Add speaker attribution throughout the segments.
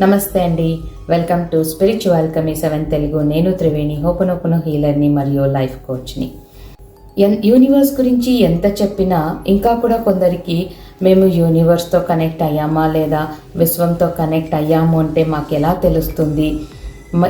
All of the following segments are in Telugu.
Speaker 1: నమస్తే అండి. వెల్కమ్ టు స్పిరిచువల్ కమీ సెవెన్ తెలుగు. నేను త్రివేణి. హోపనోపన హీలర్ని మరియు లైఫ్ కోచ్ని. ఎన్- యూనివర్స్ గురించి ఎంత చెప్పినా ఇంకా కూడా కొందరికి మేము యూనివర్స్తో కనెక్ట్ అయ్యామా లేదా విశ్వంతో కనెక్ట్ అయ్యాము అంటే మాకు ఎలా తెలుస్తుంది?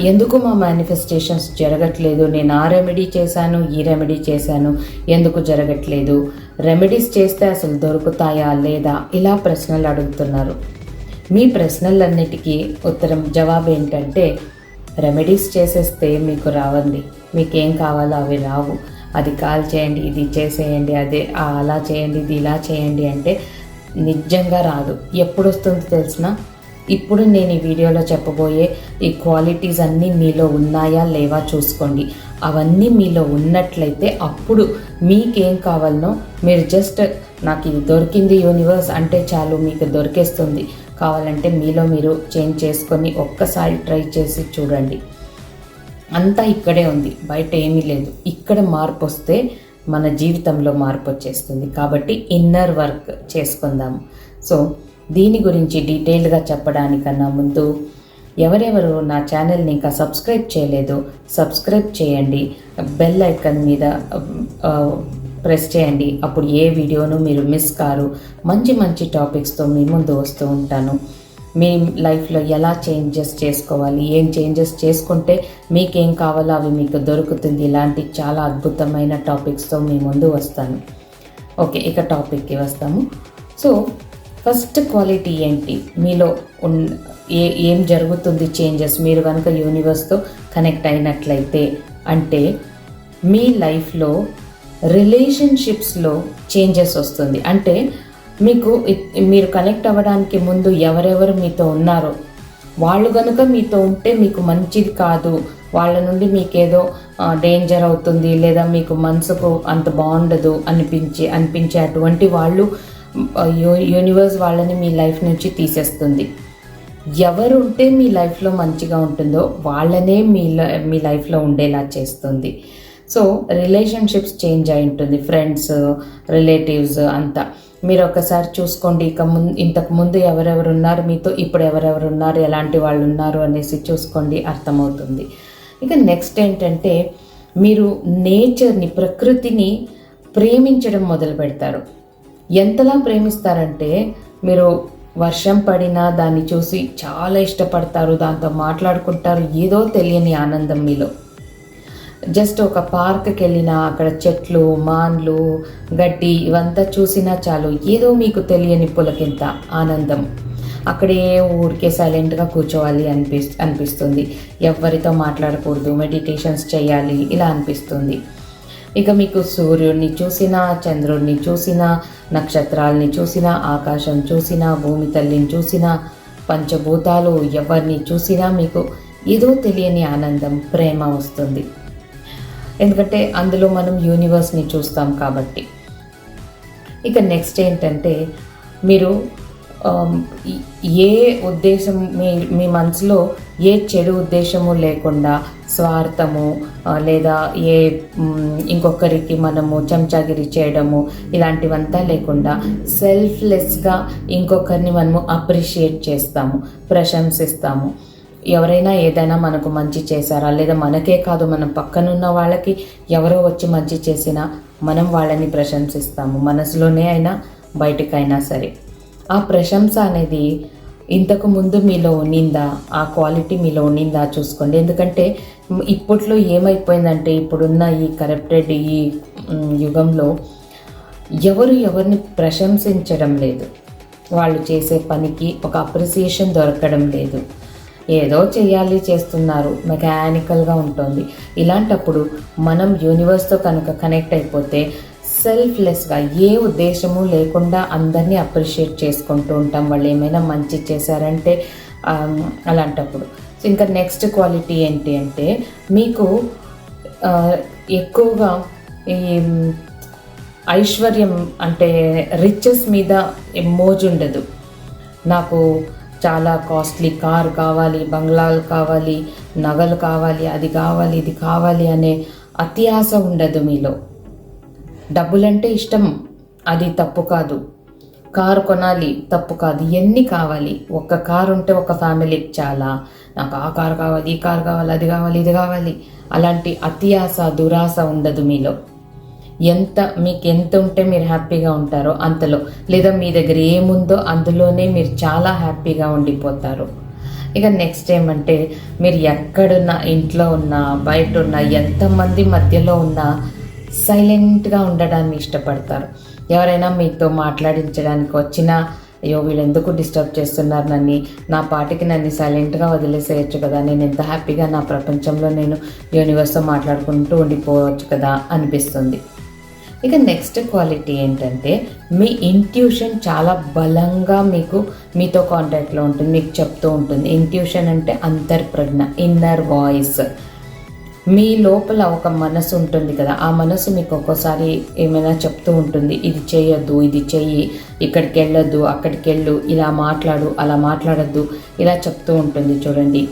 Speaker 1: ఎందుకు మా మేనిఫెస్టేషన్స్ జరగట్లేదు? నేను ఆ రెమెడీ చేశాను ఈ రెమెడీ చేశాను. ఎందుకు జరగట్లేదు? రెమెడీస్ చేస్తే అసలు దొరుకుతాయా లేదా? ఇలా ప్రశ్నలు అడుగుతున్నారు. మీ ప్రశ్నలన్నిటికీ ఉత్తరం జవాబు ఏంటంటే రెమెడీస్ చేసేస్తే మీకు రావండి. మీకేం కావాలో అవి రావు. అది కాల్ చేయండి ఇది చేసేయండి అదే అలా చేయండి ఇది ఇలా చేయండి అంటే నిజంగా రాదు. ఎప్పుడు వస్తుందో తెలిసిన? ఇప్పుడు నేను ఈ వీడియోలో చెప్పబోయే ఈ క్వాలిటీస్ అన్నీ మీలో ఉన్నాయా లేవా చూసుకోండి. అవన్నీ మీలో ఉన్నట్లయితే అప్పుడు మీకేం కావాలనో మీరు జస్ట్ నాకు ఇది దొరికింది యూనివర్స్ అంటే చాలు మీకు దొరికేస్తుంది. కావాలంటే మీలో మీరు చేంజ్ చేసుకొని ఒక్కసారి ట్రై చేసి చూడండి. అంతా ఇక్కడే ఉంది బయట ఏమీ లేదు. ఇక్కడ మార్పు వస్తే మన జీవితంలో మార్పు వచ్చేస్తుంది. కాబట్టి ఇన్నర్ వర్క్ చేసుకుందాము సో దీని గురించి డీటెయిల్గా చెప్పడానికన్నా ముందు ఎవరెవరు నా ఛానల్ని ఇంకా సబ్స్క్రైబ్ చేయలేదు సబ్స్క్రైబ్ చేయండి. బెల్ ఐకన్ మీద ప్రెస్ చేయండి. అప్పుడు ఏ వీడియోను మీరు మిస్ కారు. మంచి మంచి టాపిక్స్తో మీ ముందు వస్తూ ఉంటాను. మీ లైఫ్లో ఎలా చేంజెస్ చేసుకోవాలి? ఏం చేంజెస్ చేసుకుంటే మీకేం కావాలో అవి మీకు దొరుకుతుంది. ఇలాంటి చాలా అద్భుతమైన టాపిక్స్తో మీ ముందు వస్తాను. ఓకే ఇక టాపిక్కి వస్తాము. సో ఫస్ట్ క్వాలిటీ ఏంటి? మీలో ఉన్ ఏ ఏం జరుగుతుంది చేంజెస్ మీరు కనుక యూనివర్స్తో కనెక్ట్ అయినట్లయితే అంటే మీ లైఫ్లో రిలేషన్షిప్స్లో చేంజెస్ వస్తుంది. అంటే మీకు మీరు కనెక్ట్ అవ్వడానికి ముందు ఎవరెవరు మీతో ఉన్నారో వాళ్ళు కనుక మీతో ఉంటే మీకు మంచిది కాదు. వాళ్ళ నుండి మీకేదో డేంజర్ అవుతుంది లేదా మీకు మనసుకు అంత బాగుండదు అనిపించి అనిపించే అటువంటి వాళ్ళు యూ- యూనివర్స్ వాళ్ళని మీ లైఫ్ నుంచి తీసేస్తుంది. ఎవరు ఉంటే మీ లైఫ్లో మంచిగా ఉంటుందో వాళ్ళనే మీ మీ లైఫ్లో ఉండేలా చేస్తుంది. సో రిలేషన్షిప్స్ చేంజ్ అయి ఉంటుంది ఫ్రెండ్స్ రిలేటివ్స్ అంతా. మీరు ఒకసారి చూసుకోండి ఇక ముందు ఇంతకు ముందు ఎవరెవరు ఉన్నారు మీతో ఇప్పుడు ఎవరెవరు ఉన్నారు ఎలాంటి వాళ్ళు ఉన్నారు అనేసి చూసుకోండి అర్థమవుతుంది. ఇక నెక్స్ట్ ఏంటంటే మీరు నేచర్ని ప్రకృతిని ప్రేమించడం మొదలు పెడతారు. ఎంతలా ప్రేమిస్తారంటే మీరు వర్షం పడినా దాన్ని చూసి చాలా ఇష్టపడతారు దాంతో మాట్లాడుకుంటారు ఏదో తెలియని ఆనందం మీలో. జస్ట్ ఒక పార్క్కి వెళ్ళినా అక్కడ చెట్లు మాన్లు గడ్డి ఇవంతా చూసినా చాలు. ఏదో మీకు తెలియని పులకింత ఆనందం. అక్కడే ఊరికే సైలెంట్గా కూర్చోవాలి అనిపి అనిపిస్తుంది. ఎవరితో మాట్లాడకూడదు మెడిటేషన్స్ చేయాలి ఇలా అనిపిస్తుంది. ఇక మీకు సూర్యుడిని చూసినా చంద్రుడిని చూసినా నక్షత్రాలని చూసినా ఆకాశం చూసినా భూమి తల్లిని చూసినా పంచభూతాలు ఎవరిని చూసినా మీకు ఏదో తెలియని ఆనందం ప్రేమ వస్తుంది. ఎందుకంటే అందులో మనం యూనివర్స్ని చూస్తాం కాబట్టి. ఇక నెక్స్ట్ ఏంటంటే మీరు um, ఏ ఉద్దేశం మీ మీ మనసులో ఏ చెడు ఉద్దేశము లేకుండా స్వార్థము లేదా ఏ ఇంకొకరికి మనము చెంచాగిరి చేయడము ఇలాంటివంతా లేకుండా సెల్ఫ్లెస్గా ఇంకొకరిని మనము అప్రిషియేట్ చేస్తాము ప్రశంసిస్తాము. ఎవరైనా ఏదైనా మనకు మంచి చేశారా? లేదా మనకే కాదు మనం పక్కనున్న వాళ్ళకి ఎవరో వచ్చి మంచి చేసినా మనం వాళ్ళని ప్రశంసిస్తాము. మనసులోనే అయినా బయటకైనా సరే. ఆ ప్రశంస అనేది ఇంతకు ముందు మీలో ఉన్నిందా ఆ క్వాలిటీ మీలో ఉన్నిందా చూసుకోండి. ఎందుకంటే ఇప్పట్లో ఏమైపోయిందంటే ఇప్పుడున్న ఈ కరప్టెడ్ ఈ యుగంలో ఎవరు ఎవరిని ప్రశంసించడం లేదు. వాళ్ళు చేసే పనికి ఒక అప్రిసియేషన్ దొరకడం లేదు. ఏదో చేయాలి చేస్తున్నారు. మెకానికల్గా ఉంటుంది. ఇలాంటప్పుడు మనం యూనివర్స్తో కనుక కనెక్ట్ అయిపోతే సెల్ఫ్లెస్గా ఏ ఉద్దేశము లేకుండా అందరినీ అప్రిషియేట్ చేసుకుంటూ ఉంటాం. వాళ్ళు ఏమైనా మంచి చేశారంటే అలాంటప్పుడు. ఇంకా నెక్స్ట్ క్వాలిటీ ఏంటి అంటే మీకు ఎక్కువగా ఈ ఐశ్వర్యం అంటే రిచెస్ మీద మోజు ఉండదు నాకు చాలా కాస్ట్లీ కార్ కావాలి బంగ్లాలు కావాలి నగలు కావాలి అది కావాలి ఇది కావాలి అనే అతి ఆశ ఉండదు మీలో. డబ్బులంటే ఇష్టం అది తప్పు కాదు. కారు కొనాలి తప్పు కాదు ఎన్ని కావాలి. ఒక కారు ఉంటే ఒక ఫ్యామిలీకి చాలా. నాకు ఆ కారు కావాలి ఈ కారు కావాలి అది కావాలి ఇది కావాలి. అలాంటి అతి ఆశ దురాశ ఉండదు మీలో. ఎంత మీకు ఎంత ఉంటే మీరు హ్యాపీగా ఉంటారో అంతలో లేదా మీ దగ్గర ఏముందో అందులోనే మీరు చాలా హ్యాపీగా ఉండిపోతారు. ఇక నెక్స్ట్ ఏమంటే మీరు ఎక్కడున్నా ఇంట్లో ఉన్నా బయట ఉన్నా ఎంతమంది మధ్యలో ఉన్నా సైలెంట్గా ఉండడానికి ఇష్టపడతారు. ఎవరైనా మీతో మాట్లాడించడానికి వచ్చినా అయ్యో వీళ్ళు ఎందుకు డిస్టర్బ్ చేస్తున్నారు నన్ను? నా పాటికి నన్ను సైలెంట్గా వదిలేసేయచ్చు కదా నేను ఎంత హ్యాపీగా నా ప్రపంచంలో నేను యూనివర్స్తో మాట్లాడుకుంటూ ఉండిపోవచ్చు కదా అనిపిస్తుంది. ఇక నెక్స్ట్ క్వాలిటీ ఏంటంటే మీ ఇంట్యూషన్ చాలా బలంగా మీకు మీతో కాంటాక్ట్లో ఉంటుంది మీకు చెప్తూ ఉంటుంది. ఇంట్యూషన్ అంటే అంతర్ప్రజ్ఞ ఇన్నర్ వాయిస్ మీ లోపల ఒక మనసు ఉంటుంది కదా ఆ మనసు మీకు ఒక్కోసారి ఏమైనా చెప్తూ ఉంటుంది. ఇది చేయొద్దు ఇది చెయ్యి ఇక్కడికి వెళ్ళొద్దు అక్కడికి వెళ్ళు ఇలా మాట్లాడు అలా మాట్లాడద్దు ఇలా చెప్తూ ఉంటుంది చూడండి.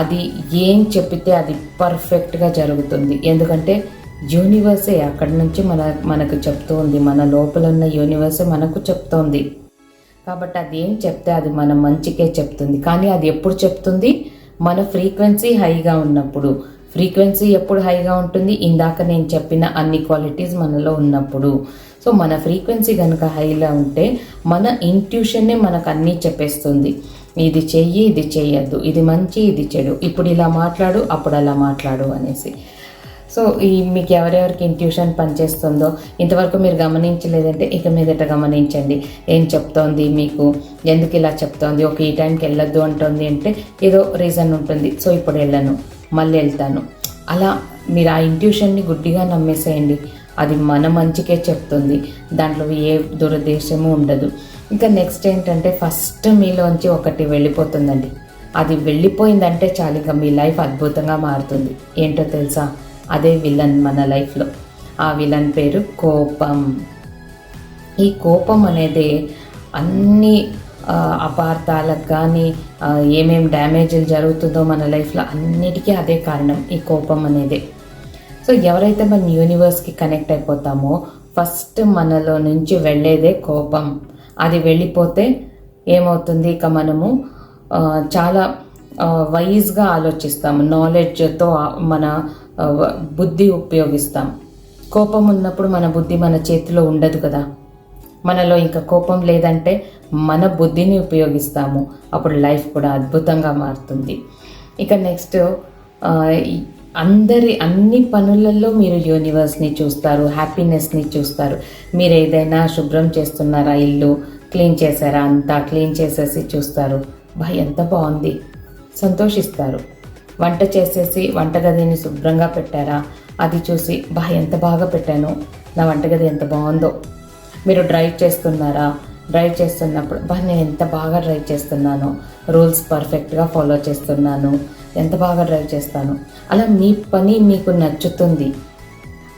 Speaker 1: అది ఏం చెప్పితే అది పర్ఫెక్ట్గా జరుగుతుంది. ఎందుకంటే యూనివర్సే అక్కడి నుంచి మన మనకు చెప్తూ ఉంది మన లోపల ఉన్న యూనివర్సే మనకు చెప్తోంది. కాబట్టి అది ఏం చెప్తే అది మన మంచికే చెప్తుంది. కానీ అది ఎప్పుడు చెప్తుంది? మన ఫ్రీక్వెన్సీ హైగా ఉన్నప్పుడు. ఫ్రీక్వెన్సీ ఎప్పుడు హైగా ఉంటుంది? ఇందాక నేను చెప్పిన అన్ని క్వాలిటీస్ మనలో ఉన్నప్పుడు. సో మన ఫ్రీక్వెన్సీ కనుక హైలో ఉంటే మన ఇంట్యూషన్నే మనకు అన్నీ చెప్పేస్తుంది. ఇది చెయ్యి ఇది చెయ్యొద్దు. ఇది మంచి ఇది చెడు. ఇప్పుడు ఇలా మాట్లాడు అప్పుడు అలా మాట్లాడు అనేసి. సో ఈ మీకు ఎవరెవరికి ఇంట్యూషన్ పనిచేస్తుందో ఇంతవరకు మీరు గమనించలేదంటే ఇక మీదట గమనించండి. ఏం చెప్తోంది మీకు? ఎందుకు ఇలా చెప్తోంది? ఒక ఈ టైంకి వెళ్ళొద్దు అంటుంది అంటే ఏదో రీజన్ ఉంటుంది. సో ఇప్పుడు వెళ్ళను. మళ్ళీ వెళ్తాను. అలా మీరు ఆ ఇంట్యూషన్ని గుడ్డిగా నమ్మేసేయండి. అది మన మంచికే చెప్తుంది. దాంట్లో ఏ దురుద్దేశము ఉండదు. ఇంకా నెక్స్ట్ ఏంటంటే ఫస్ట్ మీలోంచి ఒకటి వెళ్ళిపోతుందండి. అది వెళ్ళిపోయిందంటే చాలు ఇంకా మీ లైఫ్ అద్భుతంగా మారుతుంది. ఏంటో తెలుసా? అదే విలన్ మన లైఫ్లో. ఆ విలన్ పేరు కోపం. ఈ కోపం అనేది అన్ని అపార్థాలకు కానీ ఏమేం డ్యామేజ్లు జరుగుతుందో మన లైఫ్లో అన్నిటికీ అదే కారణం ఈ కోపం అనేది. సో ఎవరైతే మన యూనివర్స్కి కనెక్ట్ అయిపోతామో ఫస్ట్ మనలో నుంచి వెళ్ళేదే కోపం. అది వెళ్ళిపోతే ఏమవుతుంది? ఇక మనము చాలా వైజ్గా ఆలోచిస్తాము. నాలెడ్జ్తో మన బుద్ధి ఉపయోగిస్తాం. కోపం ఉన్నప్పుడు మన బుద్ధి మన చేతిలో ఉండదు కదా. మనలో ఇంకా కోపం లేదంటే మన బుద్ధిని ఉపయోగిస్తాము. అప్పుడు లైఫ్ కూడా అద్భుతంగా మారుతుంది. ఇక నెక్స్ట్ అందరి అన్ని పనులలో మీరు యూనివర్స్ని చూస్తారు హ్యాపీనెస్ని చూస్తారు. మీరు ఏదైనా శుభ్రం చేస్తున్నారా ఇల్లు క్లీన్ చేశారా అంతా క్లీన్ చేసేసి చూస్తారు. బా ఎంత బాగుంది. సంతోషిస్తారు. వంట చేసేసి వంటగదిని శుభ్రంగా పెట్టారా? అది చూసి బా ఎంత బాగా పెట్టాను. నా వంటగది ఎంత బాగుందో. మీరు డ్రైవ్ చేస్తున్నారా? డ్రైవ్ చేస్తున్నప్పుడు బా నేను ఎంత బాగా డ్రైవ్ చేస్తున్నాను. రూల్స్ పర్ఫెక్ట్గా ఫాలో చేస్తున్నాను. ఎంత బాగా డ్రైవ్ చేస్తాను. అలా మీ పని మీకు నచ్చుతుంది.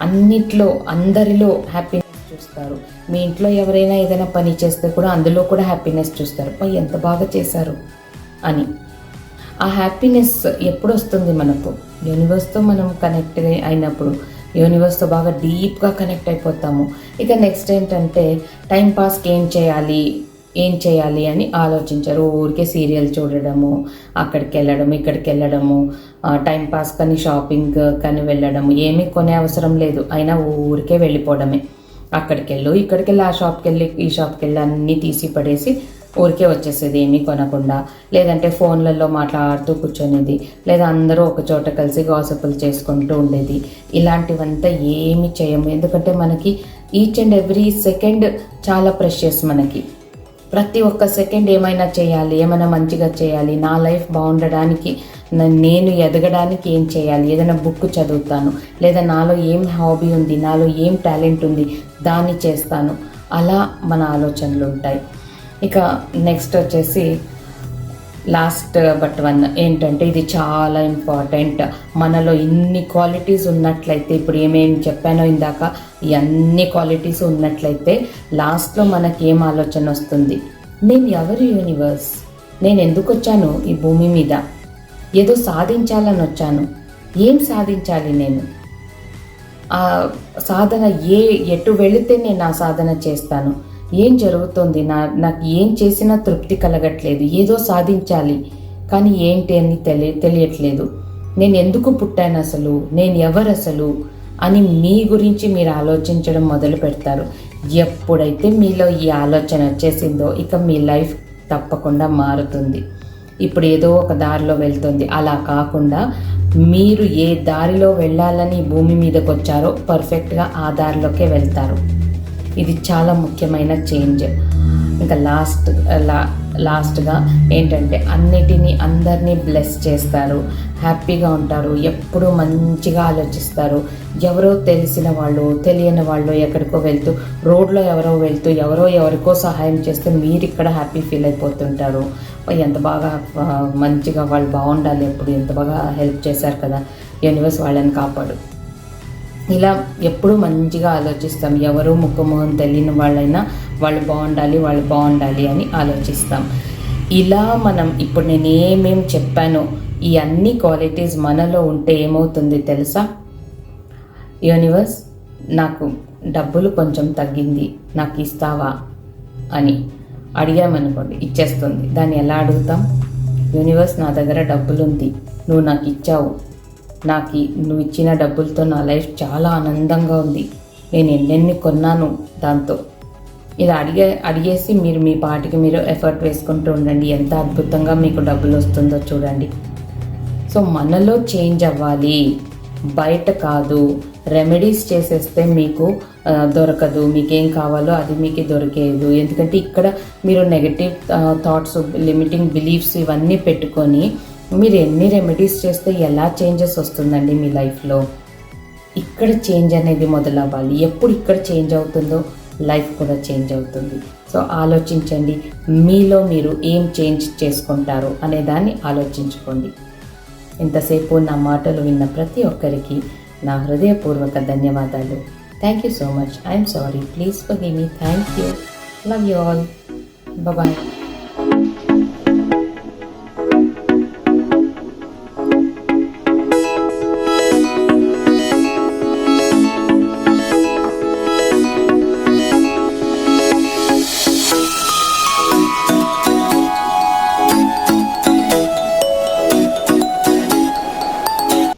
Speaker 1: అన్నిట్లో అందరిలో హ్యాపీనెస్ చూస్తారు. మీ ఇంట్లో ఎవరైనా ఏదైనా పని చేస్తే కూడా అందులో కూడా హ్యాపీనెస్ చూస్తారు. పై ఎంత బాగా చేశారు అని. ఆ హ్యాపీనెస్ ఎప్పుడు వస్తుంది మనకు యూనివర్స్తో మనం కనెక్ట్ అయినప్పుడు యూనివర్స్తో బాగా డీప్గా కనెక్ట్ అయిపోతాము. ఇక నెక్స్ట్ ఏంటంటే టైం పాస్కి ఏం చేయాలి? ఏం చేయాలి అని ఆలోచించారు. ఊరికే సీరియల్ చూడడము అక్కడికి వెళ్ళడం ఇక్కడికి వెళ్ళడము టైం పాస్ కానీ షాపింగ్ కానీ వెళ్ళడము ఏమీ కొనే అవసరం లేదు. అయినా ఊరికే వెళ్ళిపోవడమే. అక్కడికి వెళ్ళు ఇక్కడికి వెళ్ళి ఆ షాప్కి వెళ్ళి ఈ షాప్కి వెళ్ళి అన్నీ తీసి పడేసి ఊరికే వచ్చేసేది ఏమీ కొనకుండా. లేదంటే ఫోన్లలో మాట్లాడుతూ కూర్చొనేది లేదా అందరూ ఒక చోట కలిసి గాసపులు చేసుకుంటూ ఉండేది. ఇలాంటివంతా ఏమి చేయము. ఎందుకంటే మనకి ఈచ్ అండ్ ఎవ్రీ సెకండ్ చాలా ప్రెషియస్ మనకి. ప్రతి ఒక్క సెకండ్ ఏమైనా చేయాలి ఏమైనా మంచిగా చేయాలి నా లైఫ్ బాగుండడానికి నేను ఎదగడానికి ఏం చేయాలి ఏదైనా బుక్ చదువుతాను లేదా నాలో ఏం హాబీ ఉంది నాలో ఏం టాలెంట్ ఉంది దాన్ని చేస్తాను. అలా మన ఆలోచనలు ఉంటాయి. ఇక నెక్స్ట్ వచ్చేసి లాస్ట్ బట్ వన్ ఏంటంటే ఇది చాలా ఇంపార్టెంట్ మనలో ఇన్ని క్వాలిటీస్ ఉన్నట్లయితే ఇప్పుడు ఏమేమి చెప్పానో ఇందాక ఇవన్నీ అన్ని క్వాలిటీస్ ఉన్నట్లయితే లాస్ట్లో మనకి ఏం ఆలోచన వస్తుంది? నేను ఎవరు యూనివర్స్ నేను ఎందుకు వచ్చాను ఈ భూమి మీద? ఏదో సాధించాలని వచ్చాను. ఏం సాధించాలి నేను? ఆ సాధన ఏ ఎటు వెళితే నేను ఆ సాధన చేస్తాను? ఏం జరుగుతుంది? నా నాకు ఏం చేసినా తృప్తి కలగట్లేదు. ఏదో సాధించాలి. కానీ ఏంటి అని తెలియ తెలియట్లేదు. నేను ఎందుకు పుట్టాను అసలు? నేను ఎవరు అసలు? అని మీ గురించి మీరు ఆలోచించడం మొదలు పెడతారు. ఎప్పుడైతే మీలో ఈ ఆలోచన వచ్చేసిందో ఇక మీ లైఫ్ తప్పకుండా మారుతుంది. ఇప్పుడు ఏదో ఒక దారిలో వెళ్తుంది. అలా కాకుండా మీరు ఏ దారిలో వెళ్ళాలని భూమి మీదకి వచ్చారో పర్ఫెక్ట్గా ఆ దారిలోకే వెళ్తారు. ఇది చాలా ముఖ్యమైన చేంజ్. ఇంకా లాస్ట్ లా లాస్ట్గా ఏంటంటే అన్నిటినీ అందరినీ బ్లెస్ చేస్తారు. హ్యాపీగా ఉంటారు. ఎప్పుడూ మంచిగా ఆలోచిస్తారు. ఎవరో తెలిసిన వాళ్ళు తెలియని వాళ్ళు ఎక్కడికో వెళ్తూ రోడ్లో ఎవరో వెళ్తూ ఎవరో ఎవరికో సహాయం చేస్తే మీరు ఇక్కడ హ్యాపీ ఫీల్ అయిపోతుంటారు. ఎంత బాగా మంచిగా వాళ్ళు బాగుండాలి ఎప్పుడు. ఎంత బాగా హెల్ప్ చేశారు కదా. యూనివర్స్ వాళ్ళని కాపాడు. ఇలా ఎప్పుడూ మంచిగా ఆలోచిస్తాం. ఎవరు ముఖమోహం తెలియని వాళ్ళైనా వాళ్ళు బాగుండాలి వాళ్ళు బాగుండాలి అని ఆలోచిస్తాం. ఇలా మనం ఇప్పుడు నేను ఏమేం చెప్పానో ఈ అన్ని క్వాలిటీస్ మనలో ఉంటే ఏమవుతుంది తెలుసా? యూనివర్స్ నాకు డబ్బులు కొంచెం తగ్గింది నాకు ఇస్తావా అని అడిగామనుకోండి ఇచ్చేస్తుంది. దాన్ని ఎలా అడుగుతాం? యూనివర్స్ నా దగ్గర డబ్బులు ఉంది నువ్వు నాకు ఇచ్చావు నాకు నువ్వు ఇచ్చిన డబ్బులతో నా లైఫ్ చాలా ఆనందంగా ఉంది. నేను ఎన్నెన్ని కొన్నాను దాంతో. ఇలా అడిగే అడిగేసి మీరు మీ పాటికి మీరు ఎఫర్ట్ వేసుకుంటూ ఉండండి. ఎంత అద్భుతంగా మీకు డబ్బులు వస్తుందో చూడండి. సో మనలో చేంజ్ అవ్వాలి. బయట కాదు. రెమెడీస్ చేసేస్తే మీకు దొరకదు. మీకేం కావాలో అది మీకు దొరికేదు. ఎందుకంటే ఇక్కడ మీరు నెగటివ్ థాట్స్ లిమిటింగ్ బిలీఫ్స్ ఇవన్నీ పెట్టుకొని మీరు ఎన్ని రెమెడీస్ చేస్తే ఎలా చేంజెస్ వస్తుందండి మీ లైఫ్లో ఇక్కడ చేంజ్ అనేది మొదలవ్వాలి. ఎప్పుడు ఇక్కడ చేంజ్ అవుతుందో లైఫ్ కూడా చేంజ్ అవుతుంది. సో ఆలోచించండి మీలో మీరు ఏం చేంజ్ చేసుకుంటారు అనే దాన్ని ఆలోచించుకోండి. ఇంతసేపు నా మాటలు విన్న ప్రతి ఒక్కరికి నా హృదయపూర్వక ధన్యవాదాలు. Thank you so much I'm sorry please for me thank you love you all bye